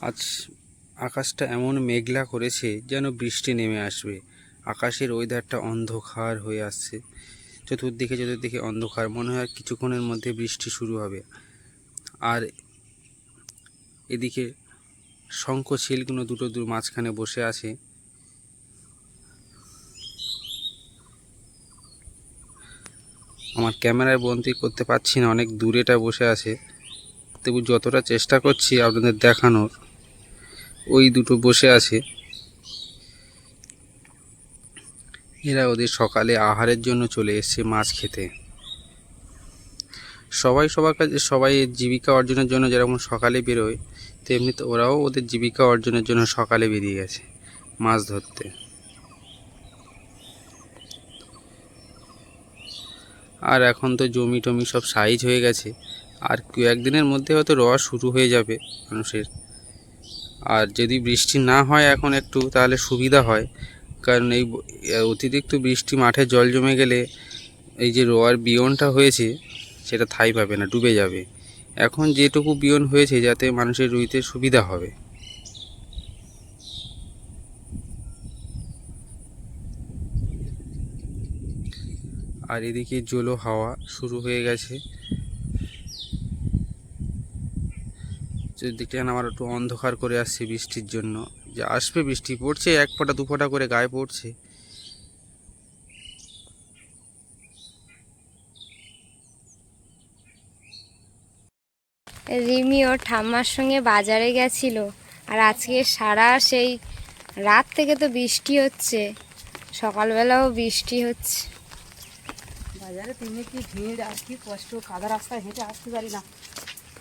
আজ আকাশটা এমন মেঘলা করেছে যেন বৃষ্টি নেমে আসবে। আকাশের ওয়েদারটা অন্ধকার হয়ে আসছে। চতুর্দিকে চতুর্দিকে অন্ধকার। মনে হয় কিছুক্ষণের মধ্যে বৃষ্টি শুরু হবে। আর এদিকে শঙ্খ ছিলগুলো দুটো দূর মাঝখানে বসে আছে। আমার ক্যামেরায় বন্দি করতে পারছি না, অনেক দূরেটা বসে আছে। তবু যতটা চেষ্টা করছি আপনাদের দেখানোর ওই দুটো বসে আছে। এরা ওদের সকালে আহারের জন্য চলে এসেছে মাছ খেতে। সবাই সবার কাছে, সবাই জীবিকা অর্জনের জন্য যেরকম সকালে বেরোয়, তেমনি তো ওরাও ওদের জীবিকা অর্জনের জন্য সকালে বেরিয়ে গেছে মাছ ধরতে। আর এখন তো জমি টমি সব সাইজ হয়ে গেছে। আর দু একদিনের মধ্যে হয়তো রস শুরু হয়ে যাবে মানুষের। আর যদি বৃষ্টি না হয় এখন একটু, তাহলে সুবিধা হয়। কারণ এই অতিরিক্ত বৃষ্টি মাঠে জল জমে গেলে এই যে রোয়ার বিয়নটা হয়েছে, সেটা থাই পাবে না, ডুবে যাবে। এখন যেটুকু বিয়ন হয়েছে, যাতে মানুষের রুইতে সুবিধা হবে। আর এদিকে জলো হাওয়া শুরু হয়ে গেছে। চারিদিকটা যেন আমার একটু অন্ধকার করে আসছে বৃষ্টির জন্য যে আসবে বৃষ্টি পড়ছে এক ফোঁটা দু ফোঁটা করে গায়ে পড়ছে। রিমি ও ঠাম্মার সঙ্গে বাজারে গেছিল আর আজকে সারা সেই রাত থেকে তো বৃষ্টি হচ্ছে সকালবেলাও বৃষ্টি হচ্ছে। বাজারে তুমি কি ভিড় আর কি কষ্ট কাদা রাস্তায় হেঁটে আসতে পারি না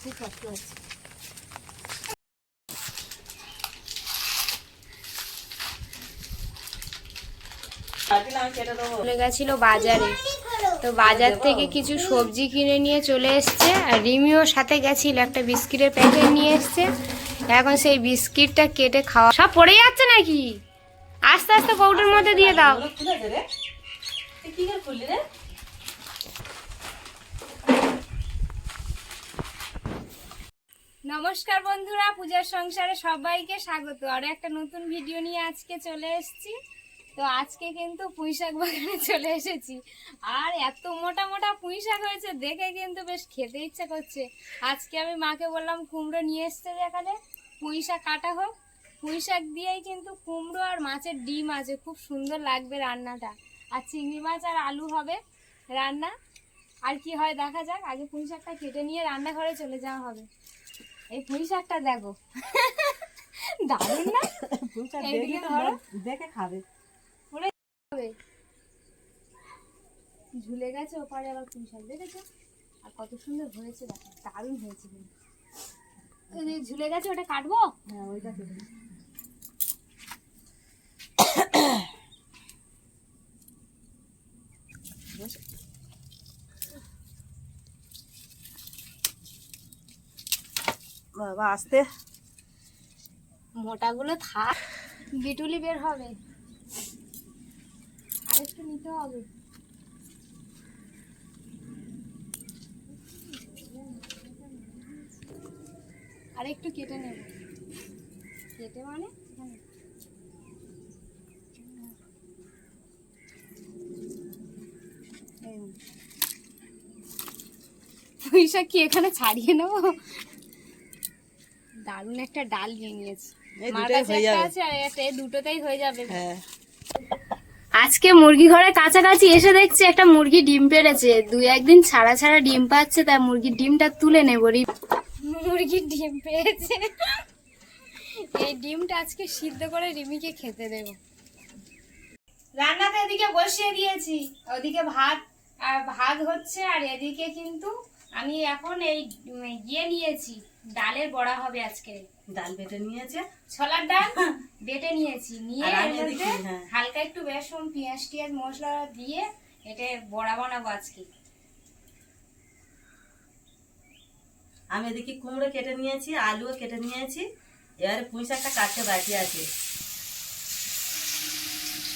খুব কষ্ট হচ্ছে। চলে গেছিল বাজারে। তো বাজার থেকে কিছু সবজি কিনে নিয়ে চলে এসছে, আর রিমিও সাথে গেছিল, একটা বিস্কিটের প্যাকেট নিয়ে এসছে। এখন সেই বিস্কিটটা কেটে খাওয়া সব পড়ে যাচ্ছে নাকি? আস্তে আস্তে কৌটোর মধ্যে দিয়ে দাও। নমস্কার বন্ধুরা, পূজার সংসারে সবাইকে স্বাগত। আর একটা নতুন ভিডিও নিয়ে আজকে চলে এসেছি। তো আজকে কিন্তু পুঁই শাক বাগানে চলে এসেছি। আর এত মোটা মোটা পুঁই শাক হয়েছে দেখে কিন্তু বেশ খেতে ইচ্ছে করছে। আজকে আমি মাকে বললাম কুমড়ো নিয়ে এসছে যেখানে পুঁই শাক কাটা হোক। পুঁই শাক দিয়েই কিন্তু কুমড়ো আর মাছের ডিম আছে খুব সুন্দর লাগবে রান্নাটা। আর চিংড়ি মাছ আর আলু হবে রান্না। আর কি হয় দেখা যাক আগে পুঁই শাকটা কেটে নিয়ে রান্নাঘরে চলে যাওয়া হবে। এই পুঁই শাকটা দেখো। দারুণ না। দেখে খাবে। হবে? ঝুলে গেছে ওপারে আবার পুঁই শাক দেখেছ? আর কত সুন্দর হয়েছে দেখো দারুণ হয়েছে কিন্তু। ঝুলে গেছে ওটা কাটবো? হ্যাঁ ওইটা কেটে বাবা আসতে। মোটাগুলো থাক বিটুলি বের হবে। আরেকটু নিতে হবে। আরেকটু কেটে নেব। কেটে মানে? এখানে। পয়সা কি এখানে ছাড়িয়ে নেব? দারুণ একটা ডাল নিয়ে নিয়েছি। মার কাছে একটা আছে আর একটা দুটোতেই হয়ে যাবে। হ্যাঁ। আজকে মুরগি ঘরে কাছাকাছি এসে দেখছি একটা মুরগি ডিম পেড়েছে। দুই একদিন ছাড়া ছাড়া ডিম পাচ্ছে তাই মুরগির ডিমটা তুলে নেব মুরগির ডিম পেয়েছে এই ডিমটা আজকে সিদ্ধ করে রিমিকে খেতে দেব। রান্নাতে এদিকে বসিয়ে দিয়েছি ওদিকে ভাত আর ভাত হচ্ছে আর এদিকে কিন্তু আমি এখন এই ইয়ে নিয়েছি ডালের বড়া হবে আজকে। ডাল বেটে নিয়েছে। ছোলার ডাল? বেটে নিয়েছি। নিয়ে এর মধ্যে হ্যাঁ। হালকা একটু বেসন পেঁয়াজ টিয়াজ মশলা দিয়ে এটা বড়া বানাবো আজকে। আমি এদিকে কুমড়ো কেটে নিয়েছি আলুও কেটে নিয়েছি। এবারে পুঁই শাকটা কাটতে বাকি আছে।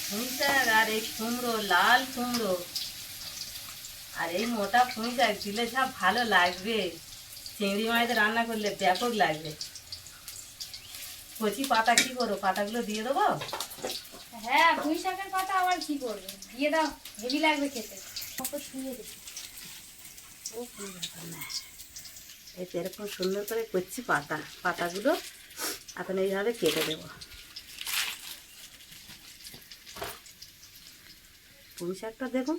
পুঁই শাক আর এই কুমড়ো লাল কুমড়ো। আর এই মোটা পুঁই শাক দিলে যা ভালো লাগবে। চিংড়ি মাছ রান্না করলে ব্যাপক লাগবে। কচি পাতা কি করো পাতাগুলো দিয়ে দেবো? হ্যাঁ পুঁই শাকের পাতা আবার কি করবে? দিয়ে দাও হেভি লাগবে খেতে। এই এরকম সুন্দর করে কচি পাতা পাতাগুলো এখন এইভাবে কেটে দেবো। পুঁই শাকটা দেখুন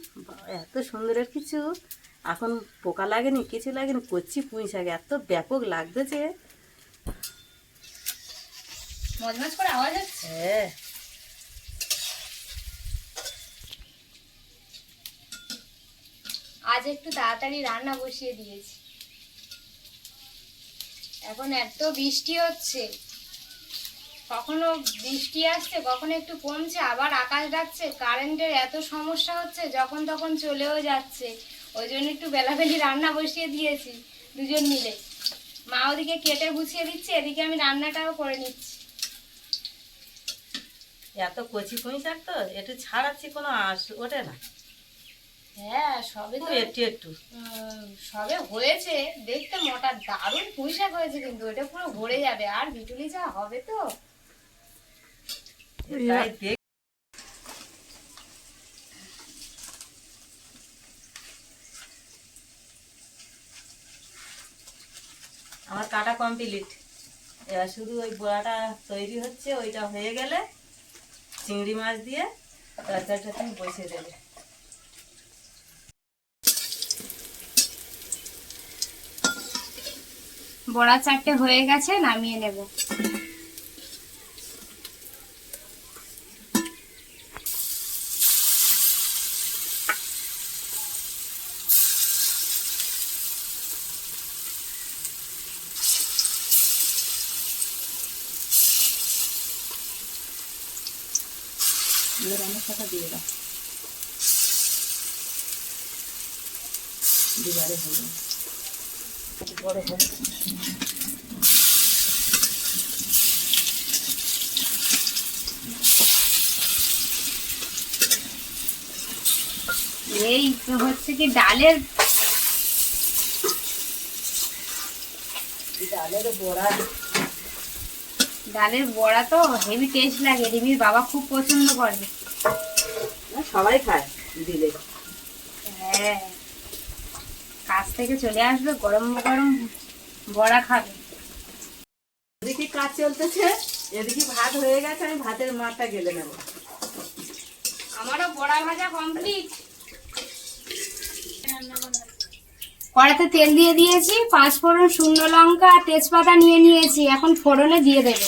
এত সুন্দরের কিছু। এখন পোকা লাগেনি কিছু লাগেনি কচি পুঁই শাক এত ব্যাপক লাগতেছে মজমজ করে আওয়াজ হচ্ছে? হ্যাঁ। আজ একটু তাড়াতাড়ি রান্না বসিয়ে দিয়েছি। এখন এত বৃষ্টি হচ্ছে। কখনো বৃষ্টি আসছে কখনো একটু কমছে আবার আকাশ ডাকছে কারেন্টের এত সমস্যা হচ্ছে যখন তখন চলেও যাচ্ছে। ওই জন্য একটু বেলাবেলি রান্না বসিয়ে দিয়েছি দুজন মিলে। মা ওদিকে কেটে গুছিয়ে দিচ্ছে এদিকে আমি রান্নাটাও করে নিচ্ছি। এত কচি পুঁই শাক তো একটু ছাড়াচ্ছি কোনো আস ওঠে না। হ্যাঁ সবে তো একটু একটু। সবে হয়েছে দেখতে মোটা দারুণ পুঁইশাক হয়েছে কিন্তু ওটা পুরো ভরে যাবে আর বিটুলি যা হবে তো। তাই আমার কাটা কমপ্লিট। এবার শুধু ওই বড়াটা তৈরি হচ্ছে ওইটা হয়ে গেলে চিংড়ি মাছ দিয়ে তরকারিটা তুমি বসিয়ে দেবে। বড়া চারটে হয়ে গেছে নামিয়ে নেব। দিয়ে সাথে দিয়ে দাও। দুবারে যাবে বড় হবে। এই হচ্ছে কি ডালের ডালের বড়া। ডালের বড়া তো হেভি টেস্ট লাগে রিমির বাবা খুব পছন্দ করে। সবাই খায় দিলে। হ্যাঁ কাজ থেকে চলে আসবে গরম গরম বড়া খাবে। এদিকে কাজ চলতেছে এদিকে ভাত হয়ে গেছে আমি ভাতের মাঠটা গেলে নেব। আমারও বড়া ভাজা কমপ্লিট কড়াতে তেল দিয়ে দিয়েছি পাঁচ ফোড়ন শুকনো লঙ্কা আর তেজপাতা নিয়ে নিয়েছি, এখন ফোড়নে দিয়ে দেবো।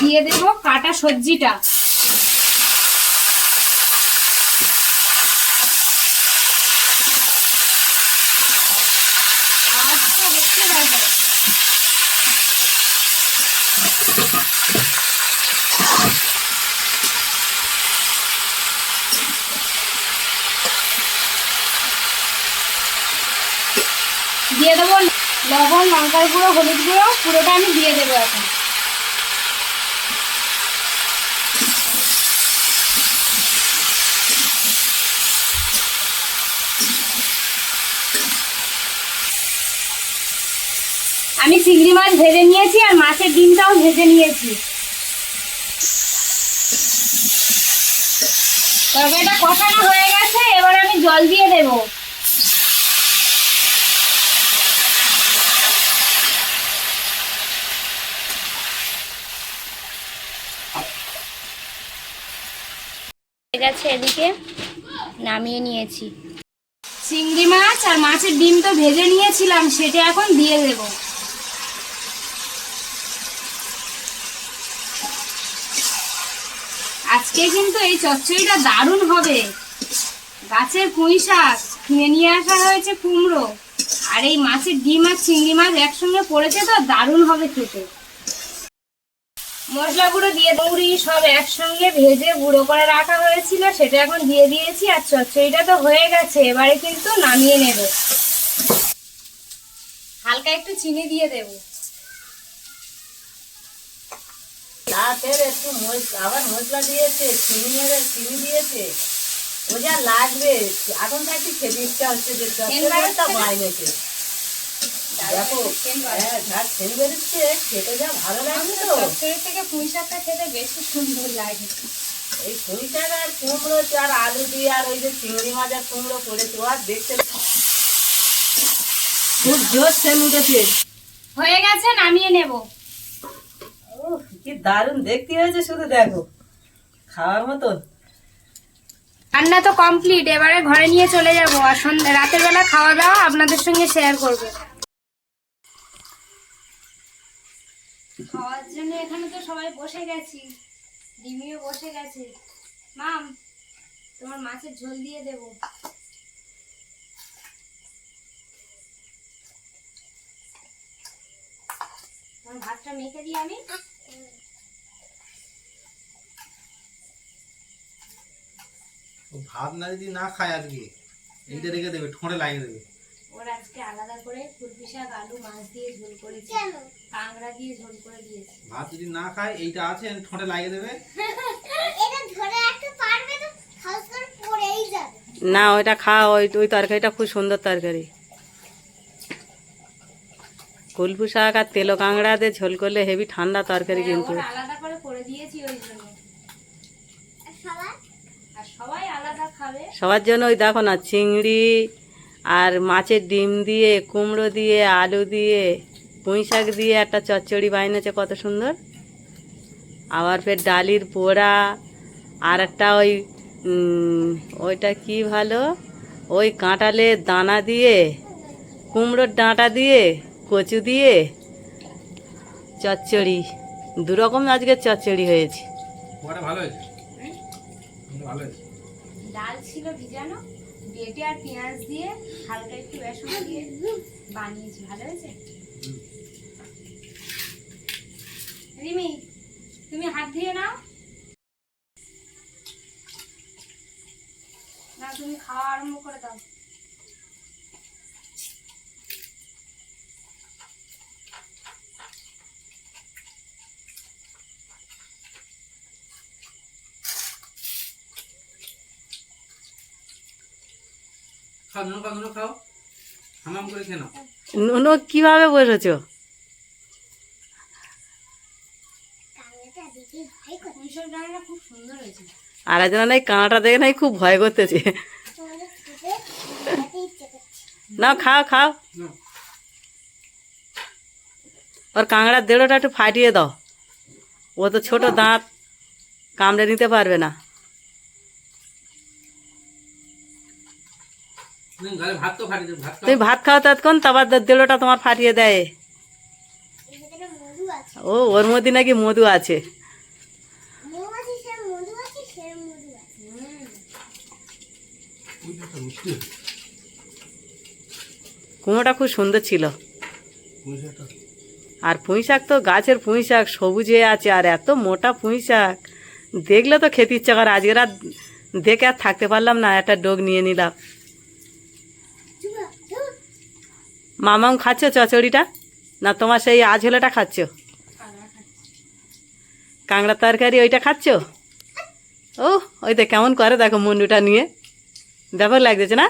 দিয়ে দেব কাটা সবজিটা আচ্ছা হচ্ছে দেখো দিয়ে দেবো লবণ, লঙ্কার গুঁড়ো, হলুদ গুঁড়ো, পুরোটা আমি দিয়ে দেবো এখন। আমি চিংড়ি মাছ ভেজে নিয়েছি আর মাছের ডিমটাও ভেজে নিয়েছি। তরকারিটা কষানো হয়ে গেছে, এবার আমি জল দিয়ে দেবো। গেছে এদিকে, নামিয়ে নিয়েছি। চিংড়ি মাছ আর মাছের ডিম তো ভেজে নিয়েছিলাম, সেটা এখন দিয়ে দেব। আজকে কিন্তু এই চচ্চড়িটা দারুণ হবে। গাছের পুঁই শাক কিনে নিয়ে আসা হয়েছে কুমড়ো। আর এই মাছের ডিম আর চিংড়ি মাছ একসঙ্গে পড়েছে তো, দারুণ হবে খেতে। মশলা গুঁড়ো দিয়ে দৌড়ি সব একসঙ্গে ভেজে গুঁড়ো করে রাখা হয়েছিল সেটা এখন দিয়ে দিয়েছি আর চচ্চড়িটা তো হয়ে গেছে এবারে কিন্তু নামিয়ে নেব। হালকা একটু চিনি দিয়ে দেব। একটু আবার মশলা দিয়েছে চিনি চিনি দিয়েছে। ও যা লাগবে এখন থাকতে খেতে ইচ্ছা হচ্ছে যে? বাইরেছে দেখো হ্যাঁ যা সেন বেরোচ্ছে খেতে যা ভালো লাগছে তো চচ্চড়ির থেকে পুঁই শাকটা খেতে বেশি সুন্দর লাগে। এই পুঁই শাক আর কুমড়ো আর আলু দিয়ে আর ওই যে চিংড়ি মাছ আর কুমড়ো দেখতে খুব জোর উঠেছে। হয়ে গেছে নামিয়ে নেব। কি দারুণ দেখতে হয়েছে শুধু দেখো খাওয়ার মতন। রান্না তো কমপ্লিট এবারে ঘরে নিয়ে চলে যাব আর সন্ধ্যা রাতের বেলা খাওয়া দাওয়া আপনাদের সঙ্গে শেয়ার করব খাওয়ার জন্য এখানে তো সবাই বসে গেছি। ডিমিও বসে গেছে। মাম, তোমার মাছের ঝোল দিয়ে দেব। তোমার ভাতটা মেখে দিই আমি। ভাত না যদি না খায় আজকে, এইটা রেখে দেবে, ঠোঁটে লাগিয়ে দেবে। ওর আজকে আলাদা করে ফুলপি শাক আলু মাছ দিয়ে ঝোল করেছি। কাংড়া দিয়ে ঝোল করে দিয়েছি। ভাত যদি না খায় এইটা আছে ঠোঁটে লাগিয়ে দেবে। এটা ধরে রাখতে পারবে তো হাউস করে পড়েই যাবে। না ওইটা খাওয়া ওই ওই তরকারিটা খুব সুন্দর তরকারি। কুলপু শাক আর তেলো কাঁকড়া দিয়ে ঝোল করলে হেভি ঠান্ডা তরকারি হ্যাঁ, কিন্তু। আলাদা করে করে দিয়েছি ওই জন্য। সবাই আলাদা খাবে। সবার জন্য ওই দেখো না চিংড়ি আর মাছের ডিম দিয়ে কুমড়ো দিয়ে আলু দিয়ে পুঁই শাক দিয়ে একটা চচ্চড়ি বানিয়েছে কত সুন্দর। আবার ফের ডালির পোড়া আর একটা ওই ওইটা কি ভালো ওই কাঁটালে দানা দিয়ে কুমড়োর ডাঁটা দিয়ে কচু দিয়ে চচ্চড়ি। দুরকম আজকে চচ্চড়ি হয়েছে। ভালো হয়েছে? ভালো হয়েছে। ডাল ছিল ভিজানো বেটে আর পেঁয়াজ দিয়ে হালকা একটু বেসন দিয়ে বানিয়েছি। ভালো হয়েছে? রিমি, তুমি হাত ধুয়ে নাও। না, তুমি খাওয়া আরম্ভ করে দাও। খাও নুনো খাও নুনো খাও। হামাম করে খেয়ে নাও। নুনো কীভাবে বসেছো? আর একজন নাই কাঁটা দেখে নাই খুব ভয় করতেছে। না খাও খাও। ওর কাঁকড়ার দেড়োটা একটু ফাটিয়ে দাও। ও তো ছোট দাঁত কামড়ে নিতে পারবে না। তুমি ভাত খাও। তৎক্ষণ তারপর দেড়োটা তোমার ফাটিয়ে দেয়। ও ওর মধ্যে নাকি মধু আছে। কুমোটা খুব সুন্দর ছিল। আর পুঁই শাক তো গাছের পুঁই শাক সবুজে আছে আর এত মোটা পুঁই শাক দেখলে তো খেতে ইচ্ছা করে আজকে রাত দেখে আর থাকতে পারলাম না একটা ডোগ নিয়ে নিলাম। মামাম খাচ্ছ চচড়িটা? না, তোমার সেই আঝোলাটা খাচ্ছ? কাঁকড়া তরকারি ওইটা খাচ্ছ? ও ওই তো কেমন করে দেখো মুন্ডুটা নিয়ে। ব্যাপার লাগতেছে না?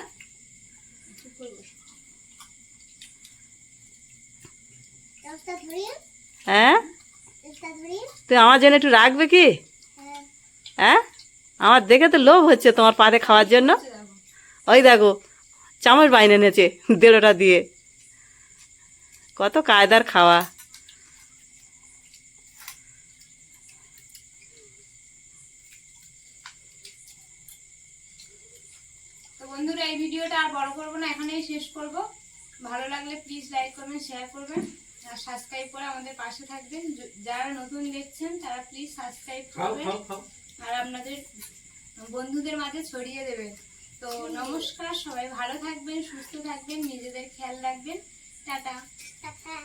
হ্যাঁ? তুই আমার জন্য একটু রাখবে কি? হ্যাঁ? আমার দেখে তো লোভ হচ্ছে তোমার পাতে খাওয়ার জন্য। ওই দেখো, চামচ বাইনে এনেছে দেড়োটা দিয়ে। কত কায়দার খাওয়া। বন্ধুরা এই ভিডিওটা আর বড় করব না এখানেই শেষ করব। ভালো লাগলে প্লিজ লাইক করবেন শেয়ার করবেন আর সাবস্ক্রাইব করে আমাদের পাশে থাকবেন। যারা নতুন দেখছেন তারা প্লিজ সাবস্ক্রাইব করবেন। আর আপনাদের বন্ধুদের মাঝে ছড়িয়ে দেবেন। তো নমস্কার সবাই ভালো থাকবেন সুস্থ থাকবেন নিজেদের খেয়াল রাখবেন। Tata. Tata.